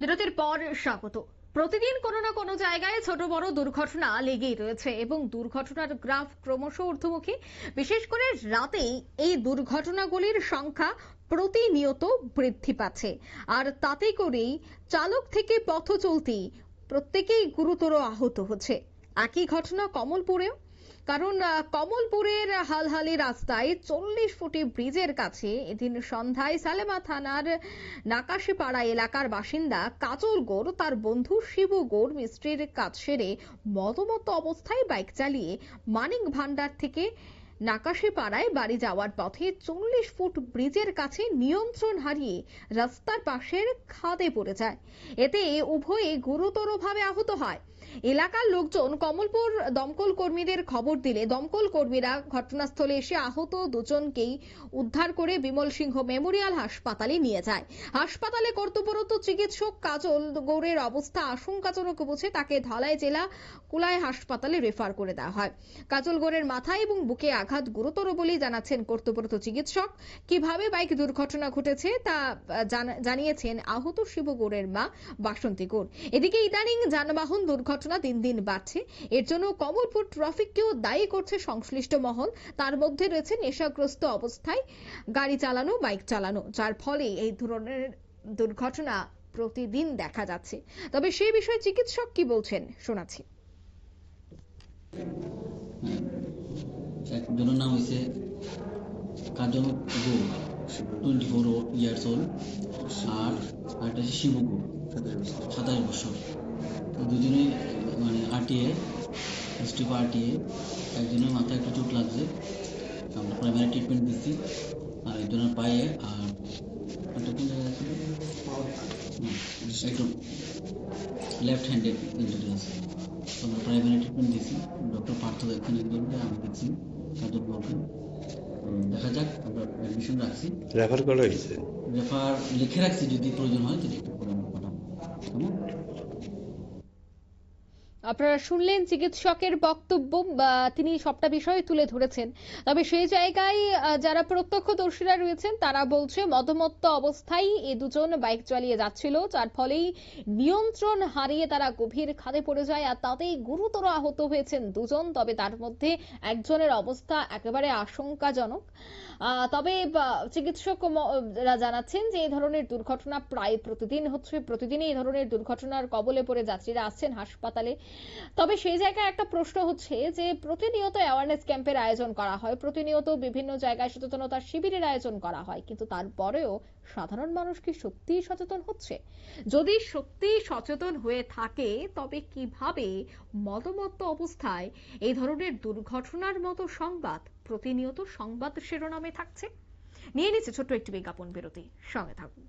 বিরতির পর স্বাগত। প্রতিদিন কোনো না কোনো জায়গায় ছোট বড় দুর্ঘটনা লেগেই রয়েছে এবং দুর্ঘটনার গ্রাফ ক্রমশ ঊর্ধ্বমুখী। বিশেষ করে রাতেই এই দুর্ঘটনাগুলির সংখ্যা প্রতিনিয়ত বৃদ্ধি পাচ্ছে। আর তাতে করেই চালক থেকে পথ চলতি প্রত্যেকেই গুরুতর আহত হচ্ছে। একই ঘটনা কমলপুরেও কারণ কমলপুরের হালহালি রাস্তায় চল্লিশ ফুটি ব্রিজের কাছে এদিন সন্ধ্যায় সালেমা থানার নাকাশিপাড়া এলাকার বাসিন্দা কাজল গোর তার বন্ধু শিবু গোর মিস্ত্রির কাজ সেরে মতমত অবস্থায় বাইক চালিয়ে মানিক ভান্ডার থেকে নাকাশিপাড়ায় বাড়ি যাওয়ার পথে চল্লিশ ফুট ব্রিজের কাছে নিয়ন্ত্রণ হারিয়ে রাস্তার পাশের খাদে পড়ে যায়। এতে উভয়ে গুরুতরভাবে আহত হয়। এলাকার লোকজন কমলপুর দমকল কর্মীদের খবর দিলে দমকল কর্মীরা ঘটনাস্থলে এসে আহত দুজনকেই উদ্ধার করে বিমল সিংহ মেমোরিয়াল হাসপাতালে নিয়ে যায়। হাসপাতালে কর্তব্যরত চিকিৎসক কাজল গৌড়ের অবস্থা আশঙ্কাজনক বুঝে তাকে ধলাই জেলা কুলাই হাসপাতালে রেফার করে দেওয়া হয়। কাজল গৌড়ের মাথায় এবং বুকে আঘাত গুরুতর বলেই জানাচ্ছেন কর্তব্যরত চিকিৎসক। কীভাবে বাইক দুর্ঘটনা ঘটেছে তা জানা- জানিয়েছেন আহত শিবগৌড়ের মা বাসন্তী গৌড়। এদিকে ইদানিং যানবাহন দুর্ঘটনা দিন দিন বাড়ছে। এর জন্য কমলপুর ট্রাফিককেও দায়ী করছে সংশ্লিষ্ট মহল। তার মধ্যে রয়েছে নেশাগ্রস্ত অবস্থায় গাড়ি চালানো, বাইক চালানো, যার ফলে এই ধরনের দুর্ঘটনা প্রতিদিন দেখা যাচ্ছে। তবে সেই বিষয়ে চিকিৎসক কি বলছেন শোনাচ্ছি। একজনের নাম হয়েছে কাজল গো টোয়েন্টি ফোর ইয়ার্স ওল্ড আর আরেকটা হচ্ছে শিবু গো সাতাশ বছর। তো দুজনে মানে আটিয়ে স্টিপ আটিয়ে একজনের মাথায় একটু চোট লাগছে। আমরা প্রাইমারি ট্রিটমেন্ট দিচ্ছি, আর একজনের পায়ে আর লেফট হ্যান্ডে ইঞ্জুরি আছে? আমরা প্রাইমারি ট্রিটমেন্ট দিচ্ছি। ডক্টর পার্থ এখানে আমি দিচ্ছি। দেখা যাক আমরা অ্যাডমিশন রাখছি। রেফার করা হয়েছে। রেফার লিখে রাখছি যদি প্রয়োজন হয় তাহলে একটু পরে আমরা পাঠাবো কেমন? আপনারা শুনলেন চিকিৎসকের বক্তব্য তিনি সবটা বিষয় তুলে ধরেছেন। তবে সেই জায়গায় যারা প্রত্যক্ষদর্শীরা রয়েছেন তারা বলছে মদমত্ত অবস্থায় এ দুজন বাইক চালিয়ে যাচ্ছিল যার ফলেই নিয়ন্ত্রণ হারিয়ে তারা গভীর খাদে পড়ে যায় আর তাতেই গুরুতর আহত হয়েছেন দুজন। তবে তার মধ্যে একজনের অবস্থা একেবারে আশঙ্কাজনক। তবে বা, চিকিৎসকরা জানাচ্ছেন যে এই ধরনের দুর্ঘটনা প্রায় প্রতিদিন হচ্ছে। প্রতিদিনই এই ধরনের দুর্ঘটনার কবলে পড়ে যাত্রীরা আসছেন হাসপাতালে। তবে সেই জায়গায় একটা প্রশ্ন হচ্ছে যে, প্রতিনিয়ত অ্যাওয়ারনেস ক্যাম্পের আয়োজন করা হয়, প্রতিনিয়ত বিভিন্ন জায়গায় সচেতনতা শিবিরের আয়োজন করা হয়, কিন্তু তারপরেও সাধারণ মানুষ কি সত্যিই সচেতন হচ্ছে? যদি সত্যিই সচেতন হয়ে থাকে, তবে কীভাবে মতমত্ত অবস্থায় এই ধরনের দুর্ঘটনার মতো সংবাদ, প্রতিনিয়ত সংবাদ শিরোনামে থাকছে? নিয়ে নিচ্ছে ছোট্ট একটি বিজ্ঞাপন বিরতি, সঙ্গে থাকুন।